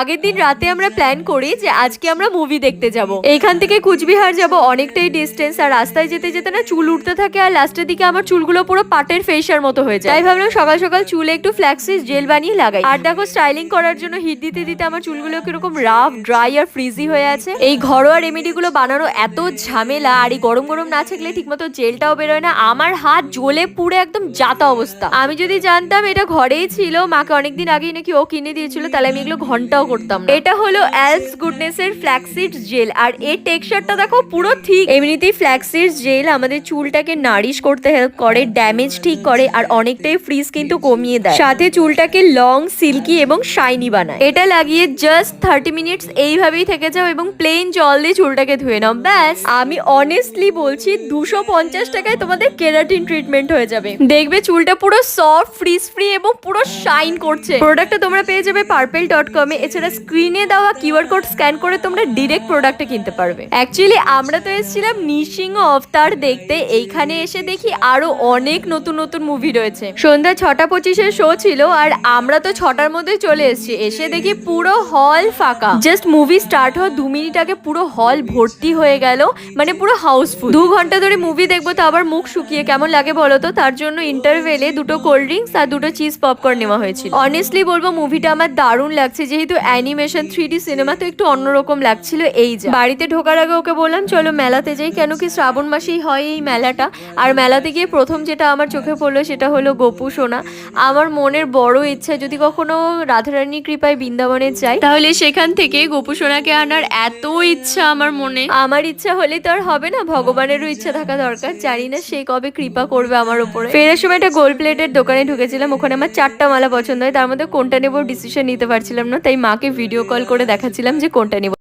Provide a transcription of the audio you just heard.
আগের দিন রাতে আমরা প্ল্যান করি যে আজকে আমরা মুভি দেখতে যাব। এইখান থেকে কুচবিহার যাব, অনেকটাই ডিস্টেন্স আর রাস্তায় যেতে যেতে না চুল উঠতে থাকে আর লাস্টের দিকে আমার চুলগুলো পুরো পাটের ফেসার মতো হয়ে যায়। তাই ভাবলাম সকাল সকাল চুলে একটু ফ্ল্যাক্সিস জেল বানিয়ে লাগাই। আর দেখো স্টাইলিং করার জন্য হিট দিতে দিতে আমার চুলগুলো কীরকম রাফ ড্রাই আর ফ্রিজি হয়ে আছে। এই ঘরোয়া রেমেডি গুলো বানানো এত ঝামেলা আর এই গরম গরম না থাকলে ঠিকমতো জেলটাও বেরোয় না। আমার হাত জ্বলে পুরো একদম জাতা অবস্থা। আমি যদি জানতাম এটা ঘরেই ছিল, মাকে অনেকদিন আগেই নাকি ও কিনে দিয়েছিল, তাহলে আমি এগুলো ঘন্টাও করতাম। এটা হলো অ্যালস গুডনেস এর ফ্ল্যাক্সিড জেল আর এর টেক্সচারটা দেখো পুরো ঠিক। এমনিতেই ফ্ল্যাক্সিড জেল আমাদের চুলটাকে নারিশ করতে হেল্প করে ড্যামেজ ঠিক করে, আর অনেকটাই ফ্রিজ কিন্তু কমিয়ে দেয়। সাথে চুলটাকে লং সিল্কি এবং শাইনি বানায়। এটা লাগিয়ে জাস্ট থার্টি মিনিটস এইভাবেই থেকে যাও এবং প্লেন জল দিয়ে চুলটাকে ধুয়ে নাও। ব্যাস, আমি অনেস্টলি বলছি দুশো পঞ্চাশ টাকায় তোমাদের কেরাটিন ট্রিটমেন্ট হয়ে যাবে। দেখবে চুলটা পুরো সফট ফ্রিজ ফ্রি এবং পুরো শাইন করছে। প্রোডাক্টটা তোমরা পেয়ে যাবে পার্পেল ডট কমে এছাড়া স্ক্রিনে দেওয়া কিউআর কোড স্ক্যান করে তোমরা ডিরেক্ট প্রোডাক্টটা কিনতে পারবে। অ্যাকচুয়ালি আমরা তো এসেছিলাম নিসিংহ অবতার দেখতে। এইখানে এসে দেখি আরও অনেক নতুন নতুন মুভি রয়েছে। সন্ধ্যা ছটা পঁচিশের শো ছিল আর আমরা তো ছটার মধ্যে চলে এসেছি। এসে দেখি পুরো হল ফাঁকা। জাস্ট মুভি স্টার্ট হওয়ার দু মিনিট আগে পুরো হল ভর্তি হয়ে গেল। মানে পুরো হাউসফুল দু ঘণ্টা ধরে মুভি দেখব তো আবার মুখ শুকিয়ে কেমন লাগে বলো তো? তার জন্য ইন্টারভেলে দুটো কোল্ড ড্রিঙ্কস আর দুটো চিজ পপকর্ন নেওয়া হয়েছিল। অনেস্টলি বলব মুভিটা আমার দারুণ লাগছে। যেহেতু অ্যানিমেশন থ্রি ডি সিনেমা তো একটু অন্যরকম লাগছিল এই যে। বাড়িতে ঢোকার আগে ওকে বললাম, চলো মেলাতে যাই। কেন কি শ্রাবণ মাসেই হয় এই মেলাটা। আর মেলাতে গিয়ে প্রথম যেটা আমার চোখে পড়ল সেটা হলো গোপু সোনা। আমার মনের বড় ইচ্ছা, যদি কখনো রাধারানী কৃপায় বৃন্দাবনে যাই, তাহলে সেখান থেকে গোপু সোনাকে আনার এত ইচ্ছা আমার মনে। আমার ইচ্ছা হলে তো আর হবে না, ভগবানেরও ইচ্ছা থাকা দরকার। জানি না সে কবে কৃপা করবে আমার উপরে। ফেরার সময় একটা গোল্ড প্লেটের দোকানে ঢুকেছিলাম, ওখানে আমার চারটা মালা পছন্দ হয়, তার মধ্যে কোনটা নেব ডিসিশন নিতে পারছিলাম না, তাই মাকে ভিডিও কল করে দেখাচ্ছিলাম যে কোনটা নেব।